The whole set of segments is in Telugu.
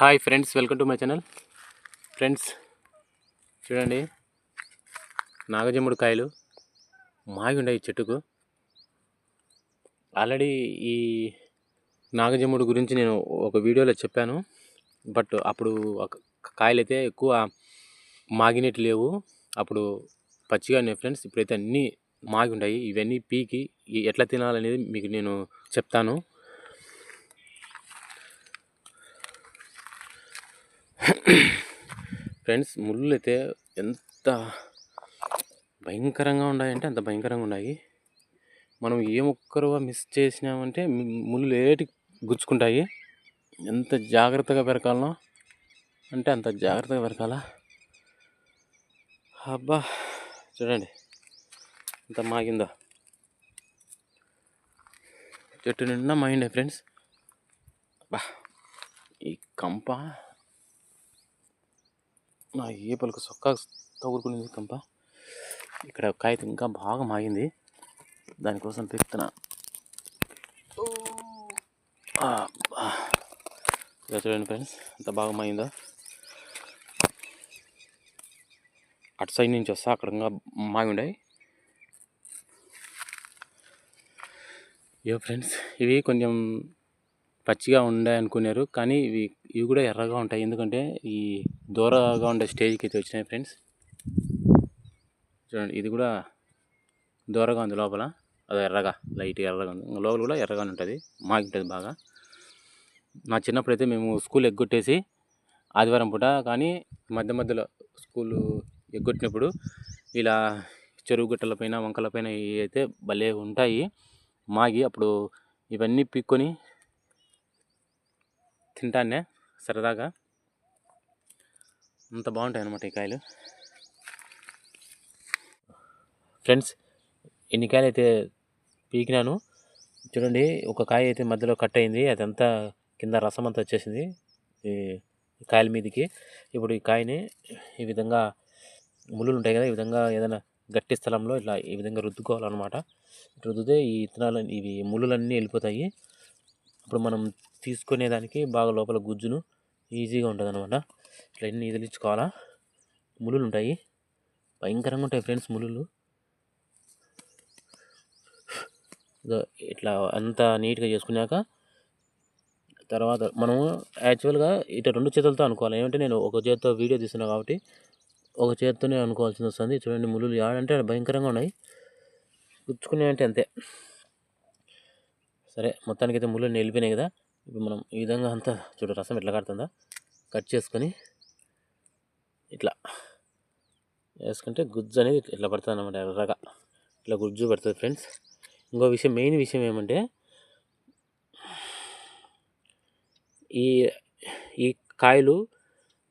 Hi friends welcome to my channel. Friends చూడండి నాగజమ్ముడు కాయలు మాగి ఉన్నాయి ఈ చెట్టుకు. ఆల్రెడీ ఈ నాగజమ్ముడు గురించి నేను ఒక వీడియోలో చెప్పాను. బట్ అప్పుడు ఒక- కాయలు అయితే ఎక్కువ మాగినట్టు లేవు. అప్పుడు పచ్చిగా ఉన్నాయి ఫ్రెండ్స్ ఇప్పుడైతే అన్నీ మాగి ఉన్నాయి. ఇవన్నీ పీకి ఎట్లా తినాలనేది మీకు నేను చెప్తాను. ఫ్రెండ్స్ ముళ్ళు అయితే ఎంత భయంకరంగా ఉన్నాయంటే అంత భయంకరంగా ఉన్నాయి. మనం ఏ ఒక్కరుగా మిస్ చేసినామంటే ముళ్ళు ఏటి గుచ్చుకుంటాయి. ఎంత జాగ్రత్తగా పెరకాలనో అంటే అంత జాగ్రత్తగా పెరకాల అబ్బా చూడండి ఇంత మాగిందో. చెట్టు నిండా మాగిండే ఫ్రెండ్స్. అబ్బా ఈ కంప నా ఏ పలుకు సొక్క తగులుకునేది కంప ఇక్కడ కాగితం ఇంకా బాగా మాగింది. దానికోసం పెడుతున్నా. అబ్బా. ఇలా చూడండి ఫ్రెండ్స్ ఎంత బాగా మాగిందో? అటు సైడ్ నుంచి వస్తా అక్కడ ఇంకా మాగి ఉన్నాయి ఇవో ఫ్రెండ్స్ ఇవి కొంచెం పచ్చిగా ఉండే అనుకున్నారు. కానీ ఇవి ఇవి కూడా ఎర్రగా ఉంటాయి. ఎందుకంటే ఈ దూరగా ఉండే స్టేజ్కి అయితే వచ్చినాయి ఫ్రెండ్స్. చూడండి ఇది కూడా దూరగా ఉంది లోపల. అది ఎర్రగా లైట్ ఎర్రగా ఉంది. లోపల కూడా ఎర్రగానే ఉంటుంది. మాగుంటుంది బాగా. నా చిన్నప్పుడు అయితే మేము స్కూల్ ఎగ్గొట్టేసి ఆదివారం పూట కానీ మధ్య మధ్యలో స్కూలు ఎగ్గొట్టినప్పుడు ఇలా చెరువు గుట్టలపైన వంకలపైన వంకల పైన ఇవి అయితే భలే ఉంటాయి. మాగి అప్పుడు ఇవన్నీ పీక్కొని తింటానే సరదాగా. అంత బాగుంటాయి అన్నమాట ఈ కాయలు. ఫ్రెండ్స్ ఎన్ని కాయలు అయితే పీకినాను. చూడండి ఒక కాయ అయితే మధ్యలో కట్ అయింది. అదంతా కింద రసం అంతా వచ్చేసింది. ఈ కాయల మీదకి. ఇప్పుడు ఈ కాయని ఈ విధంగా ముళ్ళు ఉంటాయి కదా ఈ విధంగా ఏదైనా గట్టి స్థలంలో ఇట్లా ఈ విధంగా రుద్దుకోవాలన్నమాట. రుద్దితే ఈ విత్తనాలు ఇవి ముళ్ళులన్నీ వెళ్ళిపోతాయి. అప్పుడు మనం తీసుకునేదానికి బాగా లోపల గుజ్జును ఈజీగా ఉంటుంది అనమాట ఇట్లా ఎన్ని ఇదిలించుకోవాలా ములులు ఉంటాయి. భయంకరంగా ఉంటాయి ఫ్రెండ్స్ ములులు ఇట్లా అంతా నీట్గా చేసుకున్నాక తర్వాత మనము యాక్చువల్గా ఇట్లా రెండు చేతులతో అనుకోవాలి. ఏమంటే నేను ఒక చేతితో వీడియో తీస్తున్నా కాబట్టి ఒక చేతితోనే అనుకోవాల్సి వస్తుంది చూడండి ములులు ఆడంటే భయంకరంగా ఉన్నాయి. గుచ్చుకున్నాయంటే అంతే. సరే మొత్తానికి అయితే ముళ్ళు వెళ్ళిపోయినాయి కదా. ఇప్పుడు మనం ఈ విధంగా అంతా చూడు రసం ఎట్లా కడుతుందా కట్ చేసుకొని ఇట్లా వేసుకుంటే గుజ్జు అనేది ఇట్లా పడుతుంది అనమాట ఎర్రగా ఇట్లా గుజ్జు పడుతుంది ఫ్రెండ్స్. ఇంకో విషయం మెయిన్ విషయం ఏమంటే ఈ ఈ కాయలు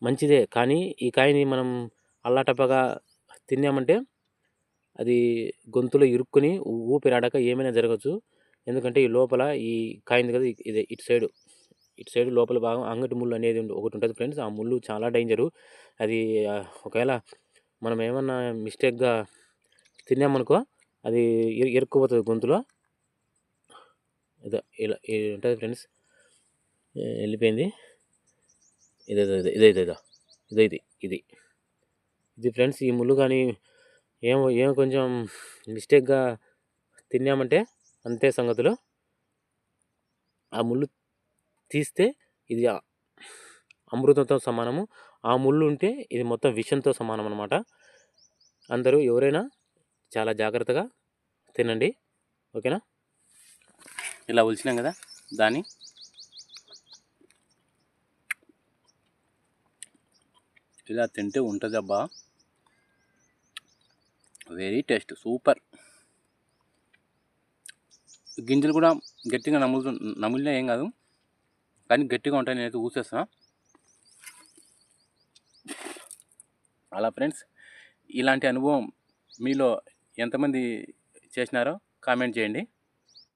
మంచిదే కానీ ఈ కాయని మనం అల్లాటప్పగా తిన్నామంటే అది గొంతులో ఇరుక్కుని ఊపిరాడక ఏమైనా జరగచ్చు. ఎందుకంటే ఈ లోపల ఈ కాయింది కదా ఇది ఇటు సైడు. ఇటు సైడ్ లోపల భాగం అంగటి ముళ్ళు అనేది ఒకటి ఉంటుంది ఫ్రెండ్స్. ఆ ముళ్ళు చాలా డేంజరు. అది ఒకవేళ మనం ఏమన్నా మిస్టేక్గా తిన్నామనుకో అది ఎరుక్కుపోతుంది ఇరుక్కుపోతుంది గొంతులో. ఇదో ఇలా ఇది ఉంటుంది ఫ్రెండ్స్. వెళ్ళిపోయింది. ఇదే ఇదే ఇదే ఇదే ఇదే ఇది ఇది. ఇది ఫ్రెండ్స్ ఈ ముళ్ళు కానీ ఏమో ఏమో కొంచెం మిస్టేక్గా తిన్నామంటే అంతే సంగతులు ఆ ముళ్ళు తీస్తే ఇది అమృతంతో సమానము. ఆ ముళ్ళు ఉంటే ఇది మొత్తం విషంతో సమానం అనమాట అందరూ ఎవరైనా చాలా జాగ్రత్తగా తినండి. ఓకేనా? ఇలా ఉలిచినాం కదా దాన్ని. ఇలా తింటే ఉంటుంది అబ్బా వెరీ టేస్ట్ సూపర్ గింజలు కూడా గట్టిగా నములు నమిలినా ఏం కాదు. కానీ గట్టిగా ఉంటాయి నేనైతే ఊసేస్తున్నా. అలా ఫ్రెండ్స్ ఇలాంటి అనుభవం మీలో ఎంతమంది చేసినారో కామెంట్ చేయండి.